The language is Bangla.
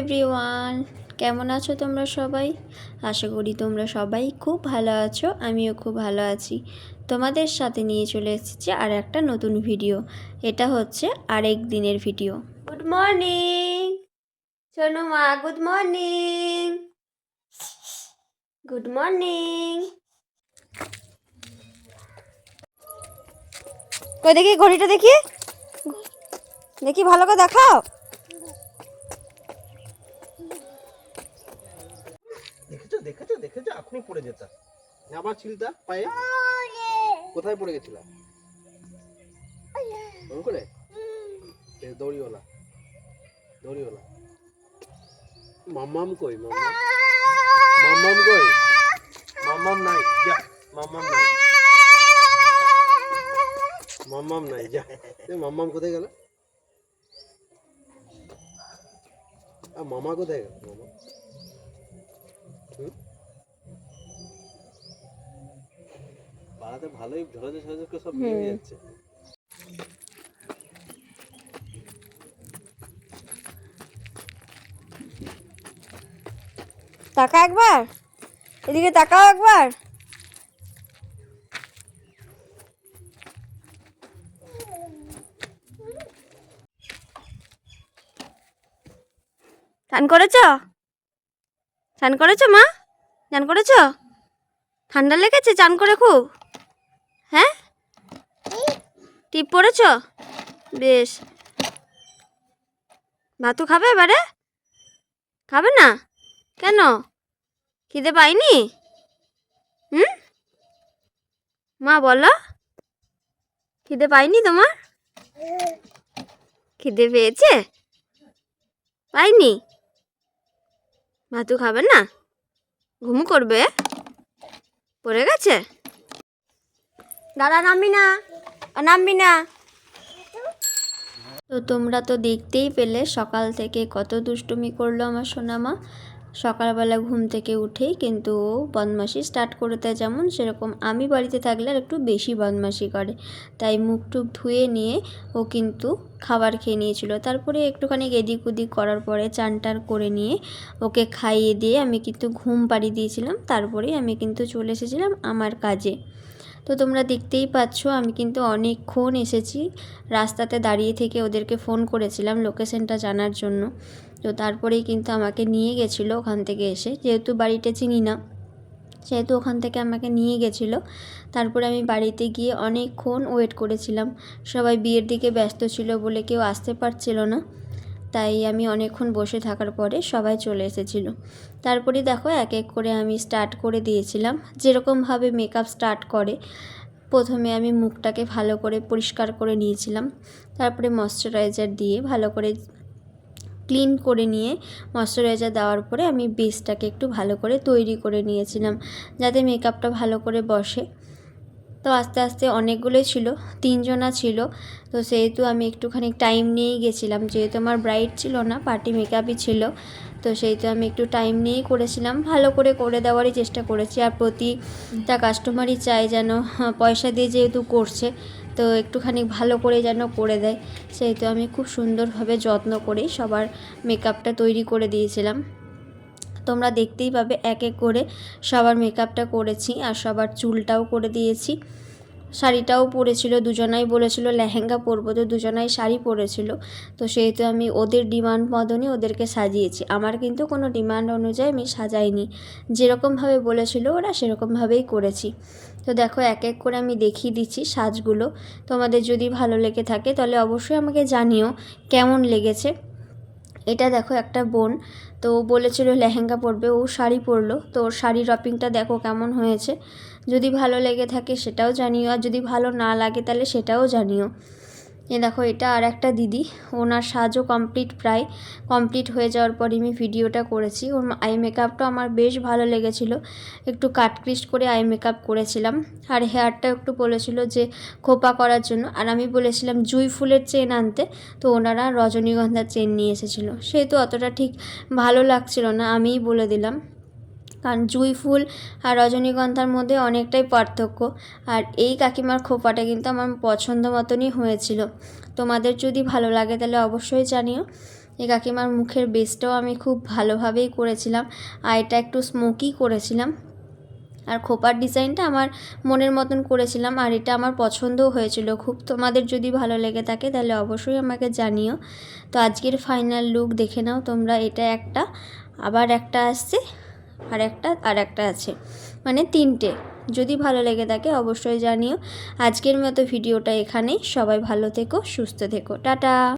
এভরিওয়ান কেমন আছো তোমরা সবাই? আশা করি তোমরা সবাই খুব ভালো আছো, আমিও খুব ভালো আছি। তোমাদের সাথে নিয়ে চলে এসেছি আর একটা নতুন ভিডিও এটা হচ্ছে আরেক দিনের ভিডিও গুড মর্নিং সোনু মা গুড মর্নিং গুড মর্নিং কই দেখি, ঘড়িটা দেখি। দেখি, ভালো করে দেখাও। দেখেছ দেখেছ আপনি পড়ে যেতা আবার ছিলতা পায়ে? কোথায় পড়ে গেছিলা? মনে করে এ দড়িওয়ালা। দড়িওয়ালা। মাম্মাম কই মাম্মাম? মাম্মাম কই? মাম্মাম নাই যা মাম্মাম নাই। মাম্মাম নাই যা। এ মাম্মাম কোথায় গেল? আর মামা কোথায় গেল? মামা? হুম? পাড়াতে ভালোই ঝরাঝর ঝরাঝর করে সব হয়ে যাচ্ছে। টাকা একবার? এদিকে তাকাও একবার। স্নান করেছ? স্নান করেছ মা? স্নান করেছ? ঠান্ডা লেগেছে চান করে খুব? হ্যাঁ? টিপ পড়েছ? বেশ। ভাতু খাবে এবারে? খাবে না? কেন? খিদে পাইনি? হুম? মা, বলো। খিদে পাইনি তোমার? খিদে পেয়েছে? পাইনি? ভাতু খাবে না? ঘুম করবে? পড়ে গেছে? দাদা, নামবি না। নামবি না। তো তোমরা তো দেখতেই পেলে সকাল থেকে কত দুষ্টুমি করল আমার সোনামা। সকালবেলা ঘুম থেকে উঠেই কিন্তু বদমাশি স্টার্ট করে দেয় যেমন সেরকম। আমি বাড়িতে থাকলে আর একটু বেশি বদমাশি করে। তাই মুখ টুক ধুয়ে নিয়ে ও কিন্তু খাবার খেয়ে নিয়েছিল। তারপরে একটুখানি এদিক ওদিক করার পরে চান টান করে নিয়ে ওকে খাইয়ে দিয়ে আমি কিন্তু ঘুম পাড়িয়ে দিয়েছিলাম। তারপরেই আমি কিন্তু চলে এসেছিলাম আমার কাজে। তো তোমরা দেখতেই পাচ্ছ, আমি কিন্তু অনেকক্ষণ এসেছি। রাস্তাতে দাঁড়িয়ে থেকে ওদেরকে ফোন করেছিলাম লোকেশনটা জানার জন্য। তো তারপরেই কিন্তু আমাকে নিয়ে গেছিল ওখান থেকে এসে। যেহেতু বাড়িটা চিনি না, সেহেতু ওখান থেকে আমাকে নিয়ে গেছিল। তারপরে আমি বাড়িতে গিয়ে অনেকক্ষণ ওয়েট করেছিলাম। সবাই বিয়ের দিকে ব্যস্ত ছিল বলে কেউ আসতে পারছিল না। তাই আমি অনেকক্ষণ বসে থাকার পরে সবাই চলে এসেছিল। তারপরে দেখো এক এক করে আমি স্টার্ট করে দিয়েছিলাম। যেরকমভাবে মেকআপ স্টার্ট করে, প্রথমে আমি মুখটাকে ভালো করে পরিষ্কার করে নিয়েছিলাম। তারপরে ময়শ্চারাইজার দিয়ে ভালো করে ক্লিন করে নিয়ে ময়শ্চারাইজার দেওয়ার পরে আমি বেসটাকে একটু ভালো করে তৈরি করে নিয়েছিলাম। যাতে মেকআপটা ভালো করে বসে। তো আস্তে আস্তে অনেকগুলোই ছিল তিনজনা ছিল। তো সেহেতু আমি একটুখানি টাইম নিয়েই গেছিলাম। যেহেতু আমার ব্রাইট ছিল না পার্টি মেকআপই ছিল তো সেহেতু আমি একটু টাইম নিয়েই করেছিলাম। ভালো করে করে দেওয়ারই চেষ্টা করেছি। আর প্রতিটা কাস্টমারই চায় যেন হ্যাঁ, পয়সা দিয়ে যেহেতু করছে তো একটুখানি ভালো করে যেন করে দেয়। সেহেতু আমি খুব সুন্দরভাবে যত্ন করেই সবার মেকআপটা তৈরি করে দিয়েছিলাম। তোমরা দেখতেই পাবে এক এক করে সবার মেকআপটা করেছি আর সবার চুলটাও করে দিয়েছি। শাড়িটাও পরেছিল, দুজনাই বলেছিল লেহেঙ্গা পরবো, তো দুজনাই শাড়ি পরেছিল। তো সেহেতু আমি ওদের ডিমান্ড মতনই ওদেরকে সাজিয়েছি। আমার কিন্তু কোনো ডিমান্ড অনুযায়ী আমি সাজাইনি। যেরকমভাবে বলেছিল ওরা সেরকমভাবেই করেছি। তো দেখো, এক এক করে আমি দেখিয়ে দিচ্ছি সাজগুলো। তোমাদের যদি ভালো লেগে থাকে তাহলে অবশ্যই আমাকে জানিও কেমন লেগেছে। এটা দেখো একটা বোন তো বলেছিল লেহেঙ্গা পরবে, ও শাড়ি পরলো। তো ওর শাড়ি রপিংটা দেখো কেমন হয়েছে। যদি ভালো লেগে থাকে সেটাও জানিও, আর যদি ভালো না লাগে তাহলে সেটাও জানিও। এ দেখো, এটা আর একটা দিদি। ওনার সাজও কমপ্লিট প্রায়। কমপ্লিট হয়ে যাওয়ার পরে আমি ভিডিওটা করেছি। ওর আই মেকআপটা আমার বেশ ভালো লেগেছিলো। একটু কাটক্রিস্ট করে আই মেকআপ করেছিলাম। আর হেয়ারটা একটু বলেছিল যে, খোপা করার জন্য। আর আমি বলেছিলাম, জুই ফুলের চেন আনতে। তো ওনারা রজনীগন্ধার চেন নিয়ে এসেছিল। সেহেতু অতটা ঠিক ভালো লাগছিল না, আমিই বলে দিলাম। কারণ জুঁই ফুল আর রজনীগন্ধার মধ্যে অনেকটাই পার্থক্য। আর এই কাকিমার খোপাটা কিন্তু আমার পছন্দ মতনই হয়েছিল। তোমাদের যদি ভালো লাগে তাহলে অবশ্যই জানিও। এই কাকিমার মুখের বেসটাও আমি খুব ভালোভাবেই করেছিলাম। আর এটা একটু স্মোকি করেছিলাম। আর খোপার ডিজাইনটা আমার মনের মতন করেছিলাম আর এটা আমার পছন্দও হয়েছিল। খুব তোমাদের যদি ভালো লেগে থাকে তাহলে অবশ্যই আমাকে জানিও। তো আজকের ফাইনাল লুক দেখে নাও তোমরা। এটা একটা, আবার একটা আসছে। আর একটা আর একটা আছে। মানে তিনটে। যদি ভালো লেগে থাকে অবশ্যই জানিও। আজকের মতো ভিডিওটা এখানেই। সবাই ভালো থেকো, সুস্থ থেকো। টাটা!